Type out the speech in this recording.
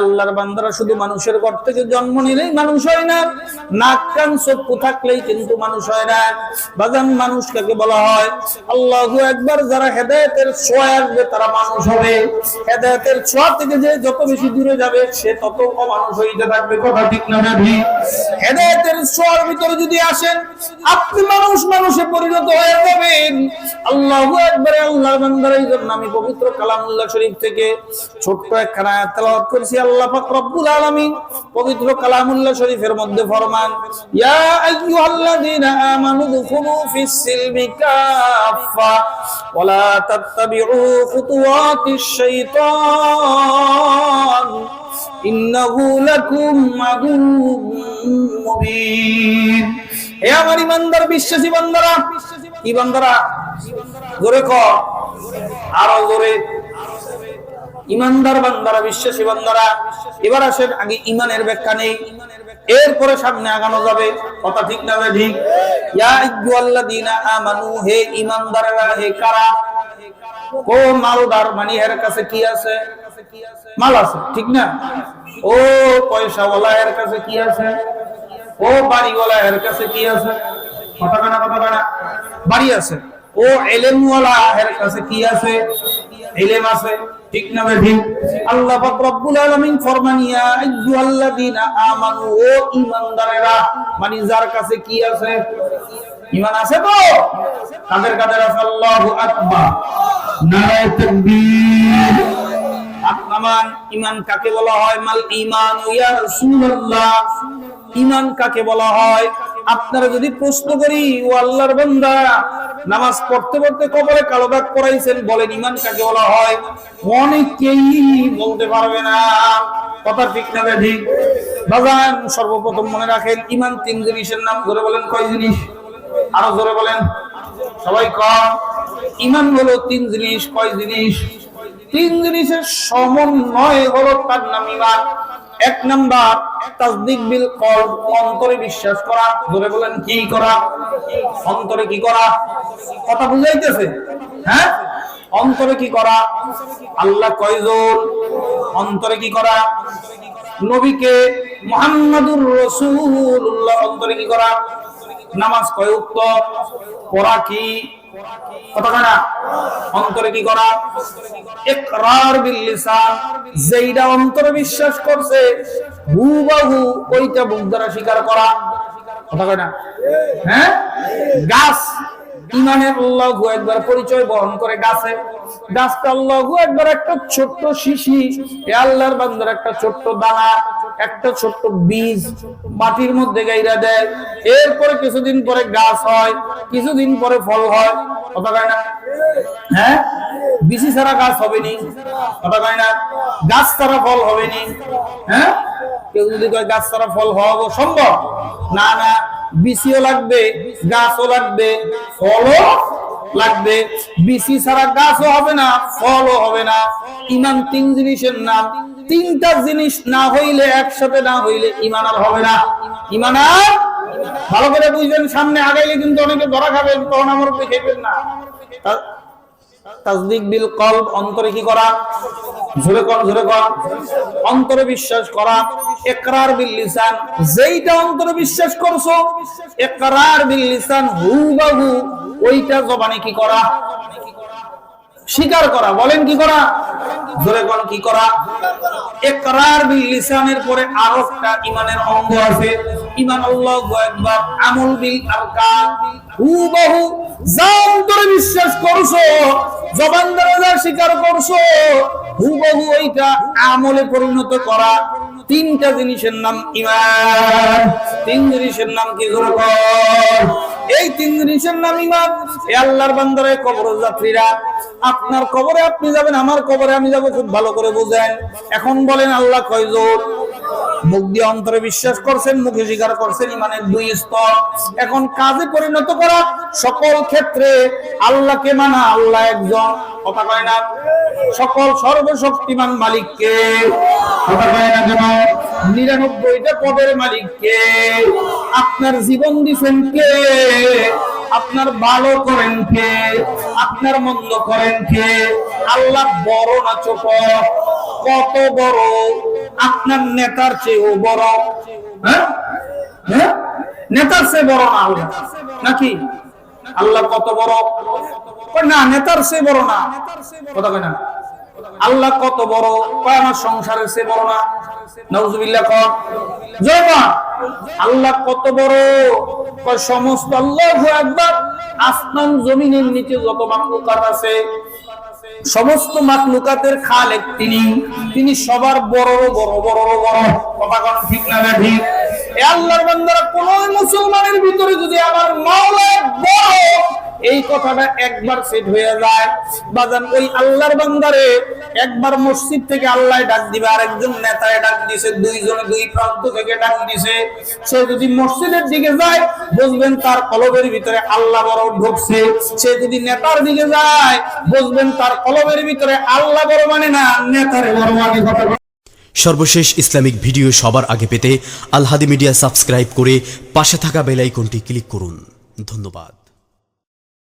আল্লাহর বান্দারা শুধু মানুষের ঘর থেকে জন্ম নিলেই মানুষ হয় না। নাক, কান চক্ষু থাকলেই কিন্তু মানুষ হয় না। বাজান মানুষ কাকে বলা হয়, আল্লাহু একবার যারা হেদায়েতের ছোঁয়া আসবে তারা মানুষ হবে। হেদায়েতের ছোঁয়া থেকে যে যত বেশি দূরে যাবে, সে তত অমানুষ হইতে থাকবে। কথা ঠিক না ভাবি হেদায়েতের ছোঁয়ার ভিতরে যদি আসেন, আপনি মানুষ মানুষে পরিণত হয়ে যাবেন। আল্লাহ একবার আল্লাহর বান্দারা এই জন্য আমি পবিত্র কালামুল্লাহ শরীফ থেকে ছোট্ট একখানা তেলাওয়াত করেছি। আল্লাহ পাক রব্বুল আলামিন পবিত্র কালামুল্লাহ শরীফের মধ্যে ফরমান, ইয়া আমার ইমানদার বিশ্বাসী বান্দারা, কি বান্দারা? জোরে কর আরও জোরে। ইমানদার বান্দারা, বিশ্বাসী বান্দারা, এবার আসেন, আগে ইমানের ব্যাখ্যা নেই। এরপরে সামনে আগানো যাবে, কথা ঠিক না ঠিক? ইয়া আইয়ুহাল্লাযীনা আমানু, হে ইমানদাররা, হে কারা? ও মালদার মানে এর কাছে কি আছে? মাল আছে, ঠিক না? ও পয়সাওয়ালা এর কাছে কি আছে? ও বাড়িওয়ালা এর কাছে কি আছে? কথা কানা কথা কানা বাড়ি আছে। ও এলেমওয়ালা এর কাছে কি আছে? এলেম আছে। ঠিক না আল্লাহ পাক রব্বুল আলামিন ইয়া আইয়ুহাল্লাযীনা আমানু, ও ঈমানদারেরা মানে যার কাছে কি আছে? ঈমান আছে তো? কাদের আছে? আল্লাহু আকবার। তাকবীর। ইমান কাকে বলা হয়? মাল ইমান ইয়া রাসূলুল্লাহ। ইমান কাকে বলা হয়? আপনারা যদি প্রশ্ন করি, ও আল্লাহর বান্দা নামাজ পড়তে পড়তে কবরে কালো দাগ পড়াইছেন বলেন, ইমান কাকে বলা হয়? অনেকেই বলতে পারবে না। কথা ঠিক না ঠিক বাজান, সর্বপ্রথম মনে রাখেন, ইমান তিন জিনিসের নাম ধরে বলেন, কয় জিনিস? আরও জোরে বলেন। সবাই কম। ইমান হলো তিন জিনিস, কয় জিনিস? তিন জিনিসের সমন্বয় হলো তার নাম ইমান। এক নাম্বার, তাসদিক বিল কলব অন্তরে বিশ্বাস করা। ধরে বলেন, কি করা? অন্তরে কি করা? কথা বুঝাইতেছে হ্যাঁ? অন্তরে কি করা? আল্লাহ কয়জন? অন্তরে কি করা? নবীকে মোহাম্মদুর রসুল্লাহ অন্তরে কি করা? নামাজ কয় উত্তর পড়া কি? হ্যাঁ? পরিচয় বহন করে গাছে। গাছটা আল্লাহু একবার একটা ছোট্ট শিশি আল্লাহর বান্দার একটা ছোট্ট দানা, একটা ছোট্ট বীজ মাটির মধ্যে গাইরা দেয়। এরপরে কিছুদিন পরে গাছ হয় কিছুদিন পরে ফল হয়, কথা কয় না? হ্যাঁ? বিশি ছাড়া গাছ হবে নি কথা কয় না? গাছ ছাড়া ফল হবে নি হ্যাঁ? কেউ যদি কয় গাছ ছাড়া ফল হওয়া সম্ভব? না না বিশিও লাগবে, গাছও লাগবে, ফলও লাগবে। বিসি ছাড়া গাছও হবে না, ফলও হবে না। ইমান তিন জিনিসের নাম। তিনটা জিনিস না হইলে, একসাথে না হইলে ইমান আর হবে না। ইমান আর? ভালো করে বুঝবেন, সামনে আগাইলে কিন্তু অনেকে ধরা খাবেন, তখন আমার খেবেন না। তা- তাসদিক বিল কলব, অন্তরে কি করা? জোরে কর জোরে কর অন্তরে বিশ্বাস করা ইকরার বিল লিসান। যেইটা অন্তরে বিশ্বাস করছ ইকরার বিল লিসান, হুবাহু ওইটা জবানে কি করা? স্বীকার করা। বলেন কি করা? জোরে কোন, কি করা? ইকরার বিল লিসানের পরে আরও একটা ইমানের অঙ্গ আছে। বিশ্বাস করছ, জবান দ্বারা স্বীকার করছ, হুবহু ওইটা আমলে পরিণত করা। তিনটা জিনিসের নাম ইমান। তিন জিনিসের নাম কি করে এই তিন জিনিসের নাম ইমান। এ আল্লাহর বান্দারে কবর যাত্রীরা, আপনার কবরে আপনি যাবেন, আমার কবরে আমি যাব, খুব ভালো করে বুঝেন। এখন বলেন আল্লাহ কয়জন? মুখ দিয়ে অন্তরে বিশ্বাস করছেন, মুখে স্বীকার করছেন, ইমানের দুই স্তর। এখন কাজে পরিণত করা সকল ক্ষেত্রে আল্লাহকে মানা, আল্লাহ একজন, কথা কয় না? সকল সর্বশক্তিমান মালিককে, কথা কয় না কেন নিরানব্বইটা পদের মালিককে। আপনার জীবন দিছেন কে? আপনার ভালো করেন কে? আপনার মন্দ করেন কে? আল্লাহ বড় না ছোট? কত বড়? আপনার নেতার চেয়েও বড়। হ্যাঁ? হ্যাঁ? নেতার চেয়ে বড় না নাকি? আল্লাহ কত বড়? না, নেতার চেয়ে বড় না। কথা কয় না। আল্লাহ কত বড়? কয় আমার সংসারের চেয়ে বড় না? নাউজুবিল্লাহ কন জয় মা। আল্লাহ কত বড়? কয় সমস্ত আল্লাহু আকবার। আসমান জমিনের নিচে যত মাখলুকাত আছে সমস্ত মাকলুকাতের খালেক তিনি। তিনি সবার বড় বড় বড় বড়। কথা ঠিক না ঠিক আল্লাহর বান্দারা কোন মুসলমানের ভিতরে যদি আমার বড় এই কথাটা একবার সেট হয়ে যায়। বাজান ওই আল্লাহর বান্দারে একবার মসজিদ থেকে আল্লাহ ডাক দিবে আর একজন নেতায় ডাক দিছে, দুইজনে দুই প্রান্ত থেকে ডাক দিছে। সে যদি মসজিদের দিকে যায়, বুঝবেন তার কলবের ভিতরে আল্লাহ বড় ঢুকছে। সে যদি নেতার দিকে যায়, বুঝবেন তার কলবের ভিতরে আল্লাহ বড় মানে না, নেতারে বড় মানে কথা। সর্বশেষ ইসলামিক ভিডিও সবার আগে পেতে আলহাদি মিডিয়া সাবস্ক্রাইব করে পাশে থাকা বেল আইকনটি ক্লিক করুন। ধন্যবাদ।